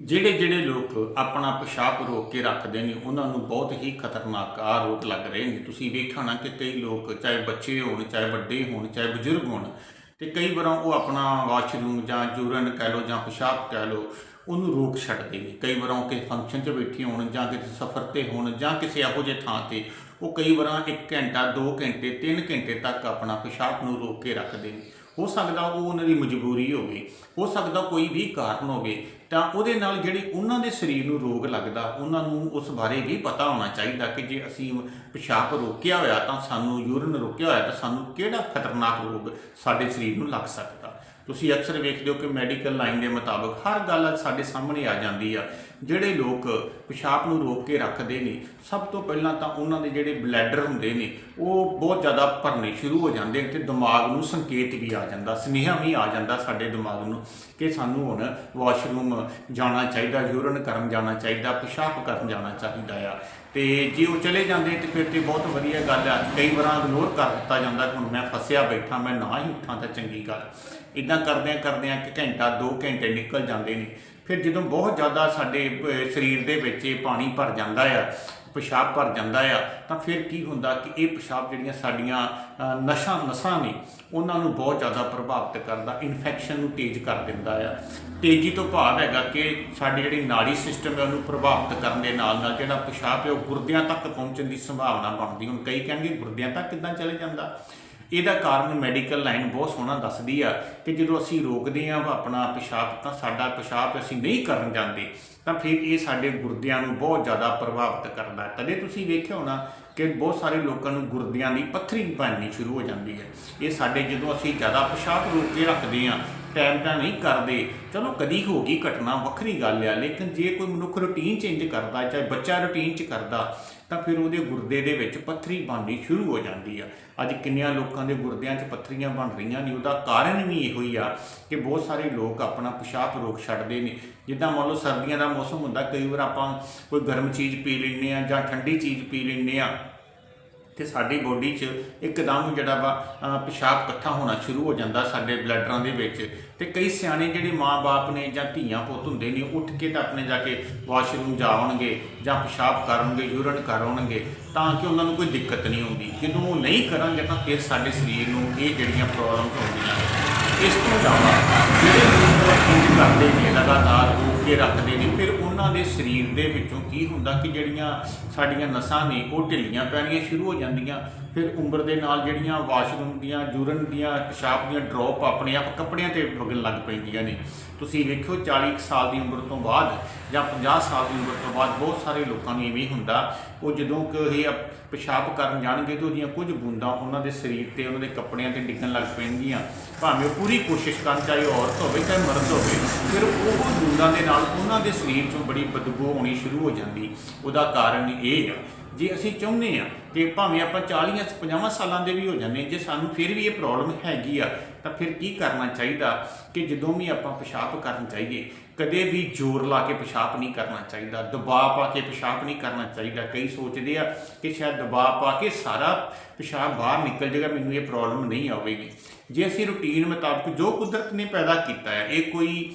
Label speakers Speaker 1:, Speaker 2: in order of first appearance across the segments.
Speaker 1: ਜਿਹੜੇ ਜਿਹੜੇ ਲੋਕ ਆਪਣਾ ਪਿਸ਼ਾਬ ਰੋਕ ਕੇ ਰੱਖਦੇ ਨੇ, ਉਹਨਾਂ ਨੂੰ ਬਹੁਤ ਹੀ ਖਤਰਨਾਕ ਆ ਰੋਗ ਲੱਗ ਰਹੇ ਨੇ। ਤੁਸੀਂ ਵੇਖਿਆ ਨਾ ਕਿ ਕਈ ਲੋਕ, ਚਾਹੇ ਬੱਚੇ ਹੋਣ, ਚਾਹੇ ਵੱਡੇ ਹੋਣ, ਚਾਹੇ ਬਜ਼ੁਰਗ ਹੋਣ, ਤੇ ਕਈ ਵਾਰ ਉਹ ਆਪਣਾ ਵਾਸ਼ਰੂਮ ਜਾਂ ਯੂਰਨ ਕਹਿ ਲਓ ਜਾਂ ਪਿਸ਼ਾਬ ਕਹਿ ਲਓ, ਉਹਨੂੰ ਰੋਕ ਛੱਡਦੇ ਨੇ। ਕਈ ਵਾਰ ਉਹ ਕਿਸੇ ਫੰਕਸ਼ਨ 'ਚ ਬੈਠੇ ਹੋਣ ਜਾਂ ਕਿਸੇ ਸਫ਼ਰ ਤੇ ਹੋਣ ਜਾਂ ਕਿਸੇ ਇਹੋ ਜਿਹੇ ਥਾਂ ਤੇ, ਉਹ ਕਈ ਵਾਰਾਂ 1 ਘੰਟਾ 2 ਘੰਟੇ 3 ਘੰਟੇ ਤੱਕ ਆਪਣਾ ਪਿਸ਼ਾਬ ਨੂੰ ਰੋਕ ਕੇ ਰੱਖਦੇ ਨੇ। ਹੋ ਸਕਦਾ ਉਹ ਉਹਨਾਂ ਦੀ ਮਜਬੂਰੀ ਹੋਵੇ, ਹੋ ਸਕਦਾ ਕੋਈ ਵੀ ਕਾਰਨ ਹੋਵੇ ਤਾਂ ਉਹਦੇ ਨਾਲ ਜਿਹੜੇ ਉਹਨਾਂ ਦੇ ਸਰੀਰ ਨੂੰ ਰੋਗ ਲੱਗਦਾ, ਉਹਨਾਂ ਨੂੰ ਉਸ ਬਾਰੇ ਵੀ ਪਤਾ ਹੋਣਾ ਚਾਹੀਦਾ ਕਿ ਜੇ ਅਸੀਂ ਪਿਸ਼ਾਬ ਰੋਕਿਆ ਹੋਇਆ ਤਾਂ ਸਾਨੂੰ ਯੂਰਨ ਰੋਕਿਆ ਹੋਇਆ ਤਾਂ ਸਾਨੂੰ ਕਿਹੜਾ ਖਤਰਨਾਕ ਰੋਗ ਸਾਡੇ ਸਰੀਰ ਨੂੰ ਲੱਗ ਸਕਦਾ। ਤੁਸੀਂ ਅਕਸਰ ਵੇਖਦੇ ਹੋ ਕਿ ਮੈਡੀਕਲ ਲਾਈਨ ਦੇ ਮੁਤਾਬਕ ਹਰ ਗੱਲ ਸਾਡੇ ਸਾਹਮਣੇ ਆ ਜਾਂਦੀ ਆ। ਜਿਹੜੇ ਲੋਕ ਪਿਸ਼ਾਬ ਨੂੰ ਰੋਕ ਕੇ ਰੱਖਦੇ ਨੇ, ਸਭ ਤੋਂ ਪਹਿਲਾਂ ਤਾਂ ਉਹਨਾਂ ਦੇ ਜਿਹੜੇ ਬਲੈਡਰ ਹੁੰਦੇ ਨੇ, ਉਹ ਬਹੁਤ ਜ਼ਿਆਦਾ ਭਰਨੇ ਸ਼ੁਰੂ ਹੋ ਜਾਂਦੇ ਨੇ ਤੇ ਦਿਮਾਗ ਨੂੰ ਸੰਕੇਤ ਵੀ ਆ ਜਾਂਦਾ, ਸੁਨੇਹਾ ਵੀ ਆ ਜਾਂਦਾ ਸਾਡੇ ਦਿਮਾਗ ਨੂੰ ਕਿ ਸਾਨੂੰ ਹੁਣ ਵਾਸ਼ਰੂਮ ਜਾਣਾ ਚਾਹੀਦਾ ਯੂਰਨ ਕਰਨ ਜਾਣਾ ਚਾਹੀਦਾ, ਪਿਸ਼ਾਬ ਕਰਨ ਜਾਣਾ ਚਾਹੀਦਾ ਆ। ਤੇ ਜੇ ਉਹ ਚਲੇ ਜਾਂਦੇ ਤੇ ਫਿਰ ਤੇ ਬਹੁਤ ਵਧੀਆ ਗੱਲ ਆ। ਕਈ ਵਾਰਾਂ ਇਗਨੋਰ ਕਰ ਦਿੱਤਾ ਜਾਂਦਾ ਕਿ ਹੁਣ ਮੈਂ ਫਸਿਆ ਬੈਠਾ, ਮੈਂ ਨਾ ਹੀ ਉੱਠਾਂ ਤਾਂ ਚੰਗੀ ਗੱਲ। ਇਦਾਂ ਕਰਦਿਆਂ ਕਰਦਿਆਂ ਇੱਕ ਘੰਟਾ 2 ਘੰਟੇ ਨਿਕਲ ਜਾਂਦੇ ਨੇ। ਫਿਰ ਜਦੋਂ ਬਹੁਤ ਜ਼ਿਆਦਾ ਸਾਡੇ ਸਰੀਰ ਦੇ ਵਿੱਚ ਇਹ ਪਾਣੀ ਭਰ ਜਾਂਦਾ ਆ ਪਿਸ਼ਾਬ ਭਰ ਜਾਂਦਾ ਆ ਤਾਂ ਫਿਰ ਕੀ ਹੁੰਦਾ ਕਿ ਇਹ ਪਿਸ਼ਾਬ ਜਿਹੜੀਆਂ ਸਾਡੀਆਂ ਅਹ, ਨਸਾਂ ਨਸਾਂ ਨੇ ਉਹਨਾਂ ਨੂੰ ਬਹੁਤ ਜ਼ਿਆਦਾ ਪ੍ਰਭਾਵਿਤ ਕਰਦਾ ਇਨਫੈਕਸ਼ਨ ਨੂੰ ਤੇਜ਼ ਕਰ ਦਿੰਦਾ ਆ। ਤੇਜ਼ੀ ਤੋਂ ਭਾਵ ਹੈਗਾ ਕਿ ਸਾਡੀ ਜਿਹੜੀ ਨਾੜੀ ਸਿਸਟਮ ਹੈ ਉਹਨੂੰ ਪ੍ਰਭਾਵਿਤ ਕਰਨ ਦੇ ਨਾਲ ਨਾਲ ਜਿਹੜਾ ਪਿਸ਼ਾਬ ਹੈ ਉਹ ਗੁਰਦਿਆਂ ਤੱਕ ਪਹੁੰਚਣ ਦੀ ਸੰਭਾਵਨਾ ਬਣਦੀ। ਹੁਣ ਕਈ ਕਹਿੰਦੇ ਗੁਰਦਿਆਂ ਤੱਕ ਕਿੱਦਾਂ ਚਲੇ ਜਾਂਦਾ? ਇਹਦਾ ਕਾਰਨ ਮੈਡੀਕਲ ਲਾਈਨ ਬਹੁਤ ਸੋਹਣਾ ਦੱਸਦੀ ਆ ਕਿ ਜਦੋਂ ਅਸੀਂ ਰੋਕਦੇ ਆ ਆਪਣਾ ਪਿਸ਼ਾਬ, ਤਾਂ ਸਾਡਾ ਪਿਸ਼ਾਬ ਅਸੀਂ ਨਹੀਂ ਕਰਨ ਜਾਂਦੇ, ਤਾਂ ਫਿਰ ਇਹ ਸਾਡੇ ਗੁਰਦਿਆਂ ਨੂੰ ਬਹੁਤ ਜ਼ਿਆਦਾ ਪ੍ਰਭਾਵਿਤ ਕਰਦਾ। ਹੈ ਕਦੇ ਤੁਸੀਂ ਵੇਖਿਆ ਹੋਣਾ ਕਿ ਬਹੁਤ ਸਾਰੇ ਲੋਕਾਂ ਨੂੰ ਗੁਰਦਿਆਂ ਦੀ ਪੱਥਰੀ ਬਣਨੀ ਸ਼ੁਰੂ ਹੋ ਜਾਂਦੀ ਹੈ। ਇਹ ਸਾਡੇ ਜਦੋਂ ਅਸੀਂ ਜ਼ਿਆਦਾ ਪਿਸ਼ਾਬ ਰੋਕ ਕੇ ਰੱਖਦੇ ਆ ਟਾਈਮ ਤਾਂ ਨਹੀਂ ਕਰਦੇ। ਚਲੋ ਕਦੀ ਹੋ ਗਈ ਘਟਨਾ, ਵੱਖਰੀ ਗੱਲ ਆ, ਲੇਕਿਨ ਜੇ ਕੋਈ ਮਨੁੱਖ ਰੁਟੀਨ ਚੇਂਜ ਕਰਦਾ, ਚਾਹੇ ਬੱਚਾ ਰੁਟੀਨ ਚ ਕਰਦਾ ਤਾਂ ਫਿਰ ਉਹਦੇ ਗੁਰਦੇ ਦੇ ਵਿੱਚ ਪੱਥਰੀ ਬਣਨੀ ਸ਼ੁਰੂ ਹੋ ਜਾਂਦੀ ਆ। ਅੱਜ ਕਿੰਨਿਆਂ ਲੋਕਾਂ ਦੇ ਗੁਰਦਿਆਂ 'ਚ ਪੱਥਰੀਆਂ ਬਣ ਰਹੀਆਂ ਨੇ, ਉਹਦਾ ਕਾਰਨ ਵੀ ਇਹੋ ਹੀ ਆ ਕਿ ਬਹੁਤ ਸਾਰੇ ਲੋਕ ਆਪਣਾ ਪਿਸ਼ਾਬ ਰੋਕ ਛੱਡਦੇ ਨੇ। ਜਿੱਦਾਂ ਮੰਨ ਲਓ ਸਰਦੀਆਂ ਦਾ ਮੌਸਮ ਹੁੰਦਾ, ਕਈ ਵਾਰ ਆਪਾਂ ਕੋਈ ਗਰਮ ਚੀਜ਼ ਪੀ ਲੈਂਦੇ ਆ ਜਾਂ ਠੰਡੀ ਚੀਜ਼ ਪੀ ਲੈਂਦੇ ਆ ਤੇ ਸਾਡੀ ਬੋਡੀ 'ਚ ਇੱਕਦਮ ਜਿਹੜਾ ਵਾ ਪਿਸ਼ਾਬ ਇਕੱਠਾ ਹੋਣਾ ਸ਼ੁਰੂ ਹੋ ਜਾਂਦਾ ਸਾਡੇ ਬਲੱਡਰਾਂ ਦੇ ਵਿੱਚ। ਤੇ ਕਈ ਸਿਆਣੇ ਜਿਹੜੇ ਮਾਪੇ ਨੇ ਜਾਂ ਧੀਆਂ ਪੁੱਤ ਹੁੰਦੇ ਨੇ ਉੱਠ ਕੇ ਤਾਂ ਆਪਣੇ ਜਾ ਕੇ ਵਾਸ਼ਰੂਮ ਜਾਵਣਗੇ ਜਾਂ ਪਿਸ਼ਾਬ ਕਰਨਗੇ ਯੂਰਨ ਕਰਨਗੇ ਤਾਂ ਕਿ ਉਹਨਾਂ ਨੂੰ ਕੋਈ ਦਿੱਕਤ ਨਹੀਂ ਹੁੰਦੀ। ਜਦੋਂ ਉਹ ਨਹੀਂ ਕਰਾਂਗੇ ਤਾਂ ਫਿਰ ਸਾਡੇ ਸਰੀਰ ਨੂੰ ਇਹ ਜਿਹੜੀਆਂ ਪ੍ਰੋਬਲਮਸ ਹੁੰਦੀਆਂ ਇਸ ਤੋਂ ਇਲਾਵਾ ਜਿਹੜੇ ਲੋਕ ਕਰਦੇ ਨੇ, ਲਗਾਤਾਰ ਉਹ ਕੇ ਰੱਖਦੇ ਨੇ, ਫਿਰ ਉਹਨਾਂ ਦੇ ਸਰੀਰ ਦੇ ਵਿੱਚੋਂ ਕੀ ਹੁੰਦਾ ਕਿ ਜਿਹੜੀਆਂ ਸਾਡੀਆਂ ਨਸਾਂ ਨੇ, ਉਹ ਢਿੱਲੀਆਂ ਪੈਣੀਆਂ ਸ਼ੁਰੂ ਹੋ ਜਾਂਦੀਆਂ। ਫਿਰ ਉਮਰ ਦੇ ਨਾਲ ਜਿਹੜੀਆਂ ਵਾਸ਼ਰੂਮ ਦੀਆਂ, ਯੂਰਨ ਦੀਆਂ, ਪਿਸ਼ਾਬ ਦੀਆਂ ਡ੍ਰੌਪ ਆਪਣੇ ਆਪ ਕੱਪੜਿਆਂ ਤੇ ਵਗਣ ਲੱਗ ਪੈਂਦੀਆਂ ਨੇ। ਤੁਸੀਂ ਵੇਖਿਓ 40 ਕੁ ਸਾਲ ਦੀ ਉਮਰ ਤੋਂ ਬਾਅਦ ਜਾਂ 50 ਸਾਲ ਦੀ ਉਮਰ ਤੋਂ ਬਾਅਦ ਬਹੁਤ ਸਾਰੇ ਲੋਕਾਂ ਨੂੰ ਇਵੇਂ ਹੁੰਦਾ, ਉਹ ਜਦੋਂ ਕਿ ਇਹ ਪਿਸ਼ਾਬ ਕਰਨ ਜਾਣਗੇ ਤਾਂ ਉਹਦੀਆਂ ਕੁਝ ਬੂੰਦਾਂ ਉਹਨਾਂ ਦੇ ਸਰੀਰ ਤੇ, ਉਹਨਾਂ ਦੇ ਕੱਪੜਿਆਂ ਤੇ ਡਿੱਗਣ ਲੱਗ ਪੈਣਗੀਆਂ ਭਾਵੇਂ ਉਹ ਪੂਰੀ ਕੋਸ਼ਿਸ਼ ਕਰਨ, ਚਾਹੇ ਔਰਤ ਹੋਵੇ, ਚਾਹੇ ਮਰਦ ਹੋਵੇ, ਫਿਰ ਉਹ ਬੂੰਦਾਂ ਦੇ ਨਾਲ, ਉਹਨਾਂ ਦੇ ਸਰੀਰ ਚੋਂ ਬੜੀ ਬਦਬੂ ਆਉਣੀ ਸ਼ੁਰੂ ਹੋ ਜਾਂਦੀ। ਉਹਦਾ ਕਾਰਨ ਇਹ ਆ, ਜੇ ਅਸੀਂ ਚਾਹੁੰਦੇ ਆ ਕਿ ਭਾਵੇਂ ਆਪਾਂ 40 50 ਸਾਲਾਂ ਦੇ ਵੀ ਹੋ ਜਾਂਦੇ, ਜੇ ਸਾਨੂੰ ਫਿਰ ਵੀ ਇਹ ਪ੍ਰੋਬਲਮ ਹੈਗੀ ਆ, ਤਾਂ ਫਿਰ ਕੀ ਕਰਨਾ ਚਾਹੀਦਾ ਕਿ ਜਦੋਂ ਵੀ ਆਪਾਂ ਪਿਸ਼ਾਬ ਕਰਨ ਚਾਹੀਏ ਕਦੇ ਵੀ ਜ਼ੋਰ ਲਾ ਕੇ ਪਿਸ਼ਾਬ ਨਹੀਂ ਕਰਨਾ ਚਾਹੀਦਾ, ਦਬਾਅ ਪਾ ਕੇ ਪਿਸ਼ਾਬ ਨਹੀਂ ਕਰਨਾ ਚਾਹੀਦਾ। ਕਈ ਸੋਚਦੇ ਆ ਕਿ ਸ਼ਾਇਦ ਦਬਾਅ ਪਾ ਕੇ ਸਾਰਾ ਪਿਸ਼ਾਬ ਬਾਹਰ ਨਿਕਲ ਜਾਏਗਾ, ਮੈਨੂੰ ਇਹ ਪ੍ਰੋਬਲਮ ਨਹੀਂ ਆਵੇਗੀ। ਜੇ ਅਸੀਂ ਰੁਟੀਨ ਮੁਤਾਬਕ ਜੋ ਕੁਦਰਤ ਨੇ ਪੈਦਾ ਕੀਤਾ ਹੈ, ਇਹ ਕੋਈ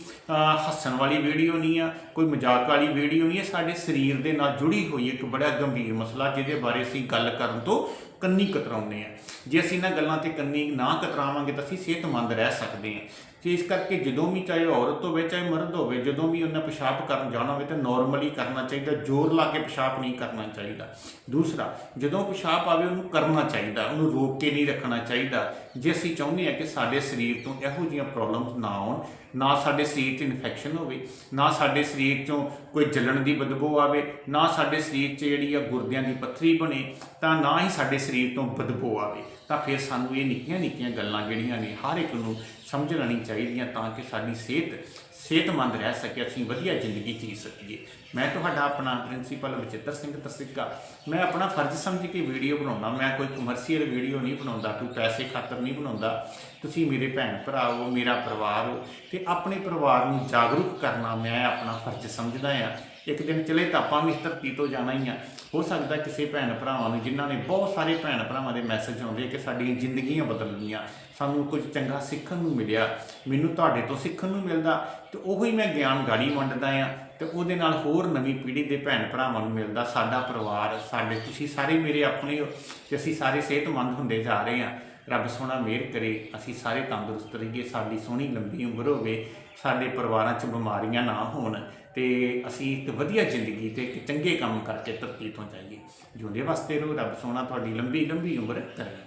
Speaker 1: ਹੱਸਣ ਵਾਲੀ ਵੀਡੀਓ ਨਹੀਂ ਆ, ਕੋਈ ਮਜ਼ਾਕ ਵਾਲੀ ਵੀਡੀਓ ਨਹੀਂ ਹੈ ਸਾਡੇ ਸਰੀਰ ਦੇ ਨਾਲ ਜੁੜੀ ਹੋਈ ਇੱਕ ਬੜਾ ਗੰਭੀਰ ਮਸਲਾ ਜਿਹਦੇ ਬਾਰੇ ਅਸੀਂ ਗੱਲ ਕਰਨ ਤੋਂ ਕੰਨੀ ਕਤਰਾਉਂਦੇ ਆ ਜੇ ਅਸੀਂ ਇਹਨਾਂ ਗੱਲਾਂ ਤੇ ਕੰਨੀ ਨਾ ਕਤਰਾਵਾਂਗੇ ਤਾਂ ਅਸੀਂ ਸਿਹਤਮੰਦ ਰਹਿ ਸਕਦੇ ਹਾਂ। ਤੇ ਇਸ ਕਰਕੇ ਜਦੋਂ ਵੀ ਚਾਹੇ ਔਰਤ ਹੋਵੇ, ਚਾਹੇ ਮਰਦ ਹੋਵੇ, ਜਦੋਂ ਵੀ ਉਹਨਾਂ ਪਿਸ਼ਾਬ ਕਰਨ ਜਾਣਾ ਹੋਵੇ ਤਾਂ ਨਾਰਮਲੀ ਕਰਨਾ ਚਾਹੀਦਾ, ਜ਼ੋਰ ਲਾ ਕੇ ਪਿਸ਼ਾਬ ਨਹੀਂ ਕਰਨਾ ਚਾਹੀਦਾ। ਦੂਸਰਾ, ਜਦੋਂ ਪਿਸ਼ਾਬ ਆਵੇ ਉਹਨੂੰ ਕਰਨਾ ਚਾਹੀਦਾ, ਉਹਨੂੰ ਰੋਕ ਕੇ ਨਹੀਂ ਰੱਖਣਾ ਚਾਹੀਦਾ। ਜੇ ਅਸੀਂ ਚਾਹੁੰਦੇ ਹਾਂ ਕਿ ਸਾਡੇ ਸਰੀਰ ਤੋਂ ਇਹੋ ਜਿਹੀਆਂ ਪ੍ਰੋਬਲਮਸ ਨਾ ਆਉਣ, ਨਾ ਸਾਡੇ ਸਰੀਰ 'ਚ ਇਨਫੈਕਸ਼ਨ ਹੋਵੇ, ਨਾ ਸਾਡੇ ਸਰੀਰ 'ਚੋਂ ਕੋਈ ਜਲਣ ਦੀ ਬਦਬੂ ਆਵੇ, ਨਾ ਸਾਡੇ ਸਰੀਰ 'ਚ ਜਿਹੜੀ ਆ ਗੁਰਦਿਆਂ ਦੀ ਪੱਥਰੀ ਬਣੇ, ਤਾਂ ਨਾ ਹੀ ਸਾਡੇ ਸਰੀਰ ਤੋਂ ਬਦਬੂ ਆਵੇ। ਤਾਂ ਫਿਰ ਸਾਨੂੰ ਇਹ ਨਿੱਕੀਆਂ ਨਿੱਕੀਆਂ ਗੱਲਾਂ ਜਿਹੜੀਆਂ ਨੇ ਹਰ ਇੱਕ ਨੂੰ ਸਮਝ ਲੈਣੀ ਚਾਹੀਦੀ ਚਾਹੀਦੀਆਂ ਤਾਂ ਕਿ ਸਾਡੀ ਸਿਹਤ, ਸਿਹਤਮੰਦ ਰਹਿ ਸਕੇ, ਅਸੀਂ ਵਧੀਆ ਜ਼ਿੰਦਗੀ ਜੀ ਸਕੀਏ। ਮੈਂ ਤੁਹਾਡਾ ਆਪਣਾ ਪ੍ਰਿੰਸੀਪਲ ਬਚਿੱਤਰ ਸਿੰਘ ਤਸਿੱਕਾ। ਮੈਂ ਆਪਣਾ ਫਰਜ਼ ਸਮਝ ਕੇ ਵੀਡੀਓ ਬਣਾਉਣਾ ਮੈਂ ਕੋਈ ਕਮਰਸ਼ੀਅਲ ਵੀਡੀਓ ਨਹੀਂ ਬਣਾਉਂਦਾ, ਕੋਈ ਪੈਸੇ ਖਾਤਰ ਨਹੀਂ ਬਣਾਉਂਦਾ। ਤੁਸੀਂ ਮੇਰੇ ਭੈਣ ਭਰਾ ਹੋ, ਮੇਰਾ ਪਰਿਵਾਰ ਹੋ ਤੇ ਆਪਣੇ ਪਰਿਵਾਰ ਨੂੰ ਜਾਗਰੂਕ ਕਰਨਾ ਮੈਂ ਆਪਣਾ ਫਰਜ਼ ਸਮਝਦਾ ਹਾਂ। ਇੱਕ ਦਿਨ ਚਲੇ ਤਾਂ ਆਪਾਂ ਵੀ ਇਸ ਧਰਤੀ ਤੋਂ ਜਾਣਾ ਹੀ ਆ। ਹੋ ਸਕਦਾ ਕਿਸੇ ਭੈਣ ਭਰਾਵਾਂ ਨੂੰ, ਜਿਨ੍ਹਾਂ ਨੇ ਬਹੁਤ ਸਾਰੇ ਭੈਣ ਭਰਾਵਾਂ ਦੇ ਮੈਸੇਜ ਆਉਂਦੇ ਕਿ ਸਾਡੀਆਂ ਜ਼ਿੰਦਗੀਆਂ ਬਦਲ ਗਈਆਂ ਸਾਨੂੰ ਕੁਝ ਚੰਗਾ ਸਿੱਖਣ ਨੂੰ ਮਿਲਿਆ। ਮੈਨੂੰ ਤੁਹਾਡੇ ਤੋਂ ਸਿੱਖਣ ਨੂੰ ਮਿਲਦਾ ਤੇ ਉਹੋ ਹੀ ਮੈਂ ਗਿਆਨ ਗਾੜੀ ਵੰਡਦਾ ਆ। ਤੇ ਉਹਦੇ ਨਾਲ ਹੋਰ ਨਵੀਂ ਪੀੜ੍ਹੀ ਦੇ ਭੈਣ ਭਰਾਵਾਂ ਨੂੰ ਮਿਲਦਾ, ਸਾਡਾ ਪਰਿਵਾਰ, ਸਾਡੇ ਤੁਸੀਂ ਸਾਰੇ ਮੇਰੇ ਆਪਣੇ ਹੋ, ਤੇ ਅਸੀਂ ਸਾਰੇ ਸਿਹਤਮੰਦ ਹੁੰਦੇ ਜਾ ਰਹੇ ਆ। ਰੱਬ ਸੋਹਣਾ ਮਿਹਰ ਕਰੇ, ਅਸੀਂ ਸਾਰੇ ਤੰਦਰੁਸਤ ਰਹੀਏ, ਸਾਡੀ ਸੋਹਣੀ ਲੰਬੀ ਉਮਰ ਹੋਵੇ, ਸਾਡੇ ਪਰਿਵਾਰਾਂ 'ਚ ਬਿਮਾਰੀਆਂ ਨਾ ਹੋਣ ਤੇ ਅਸੀਂ ਇੱਕ ਵਧੀਆ ਜ਼ਿੰਦਗੀ ਤੇ ਇੱਕ ਚੰਗੇ ਕੰਮ ਕਰਕੇ ਧਰਤੀ ਤੋਂ ਜਾਈਏ। ਜਿਉਂਦੇ ਵਾਸਤੇ ਰਹੋ, ਰੱਬ ਸੋਹਣਾ ਤੁਹਾਡੀ ਲੰਬੀ ਲੰਬੀ ਉਮਰ ਕਰੇ।